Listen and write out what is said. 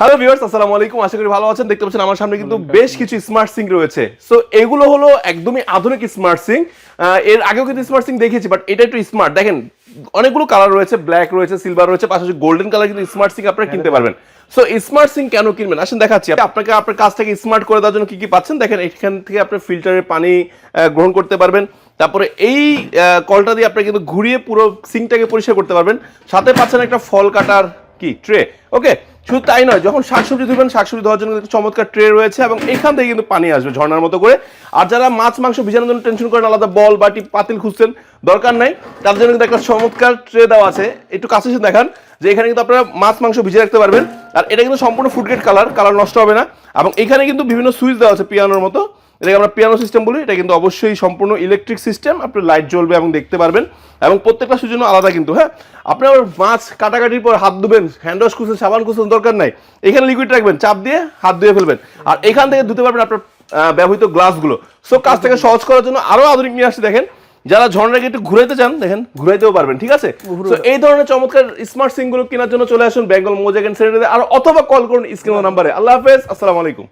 Hello viewers আসসালামু আলাইকুম। আশা করি ভালো আছেন। দেখতে পাচ্ছেন আমার সামনে কিন্তু বেশ কিছু স্মার্ট সিঙ্ক রয়েছে। সো এগুলো হলো একদমই আধুনিক স্মার্ট সিঙ্ক এর আগেও কিন্তু স্মার্ট সিঙ্ক দেখিয়েছি বাট এটা একটু স্মার্ট দেখেন অনেকগুলো কালার রয়েছে ব্ল্যাক রয়েছে সিলভার রয়েছে পাশাপাশি গোল্ডেন কালার কিন্তু স্মার্ট সিঙ্ক আপনারা কিনতে পারবেন। সো স্মার্ট সিঙ্ক কেন কিনবেন? আসেন দেখাচ্ছি। আপনাকে আপনার কাজটাকে স্মার্ট করে দেওয়ার জন্য কি কি পাচ্ছেন? দেখেন এখান থেকে আপনি ফিল্টারের পানি গ্রহণ করতে পারবেন। তারপরে এই কলটা দিয়ে আপনি কিন্তু ঘুরিয়ে পুরো সিঙ্কটাকে পরিষ্কার করতে পারবেন। সাথে পাচ্ছেন একটা ফল কাটার কি? ট্রে ওকে শুধু তাই নয়, যখন শাকসবজি ধুবেন, শাকসবজি ধোয়ার জন্য চমৎকার ট্রে রয়েছে এবং এখান থেকে কিন্তু পানি আসবে ঝর্নার মতো করে। আর যারা মাছ, মাংস ভিজানোর জন্য টেনশন করেন, আলাদা বল, বাটি, পাতিল খুঁজছেন, দরকার নাই। তাদের জন্য কিন্তু একটা চমৎকার ট্রে দেওয়া আছে। একটু কাছে এসে দেখান যে এখানে কিন্তু আপনারা মাছ, মাংস ভিজিয়ে রাখতে পারবেন। আর এটা কিন্তু সম্পূর্ণ ফুড কালার কালার নষ্ট হবে না। এবং এখানে কিন্তু বিভিন্ন সুইচ দেওয়া আছে পিয়ানোর মতো। এটাকে আমরা পিয়ানো সিস্টেম বলি এটা কিন্তু অবশ্যই সম্পূর্ণ ইলেকট্রিক সিস্টেম আপনি লাইট জ্বলবে এবং দেখতে পারবেন। এবং প্রত্যেকটা সুইচের জন্য আলাদা কিন্তু হ্যাঁ? আপনি আবার মাছ কাটাকাটির পর হাত ধুবেন হ্যান্ড ওয়াশ করছেন সাবান করছেন দরকার নাই। এখানে লিকুইড রাখবেন চাপ দিয়ে হাত ধুয়ে ফেলবেন। আর এখান থেকে ধুতে পারবেন আপনার ব্যবহৃত গ্লাসগুলো সো কাজটাকে সহজ করার জন্য আরও আধুনিক নিয়ে আসছে দেখেন। যারা ঝর্ণাকে একটু ঘুরাইতে চান দেখেন ঘুরাইতেও পারবেন ঠিক আছে? তো এই ধরনের চমৎকার স্মার্ট সিংগুলো কেনার জন্য চলে আসুন বেঙ্গল মোজাগেন সেন্টারে আর অথবা কল করুন স্ক্রিন নাম্বারে। আল্লাহ হাফেজ আসসালামু আলাইকুম।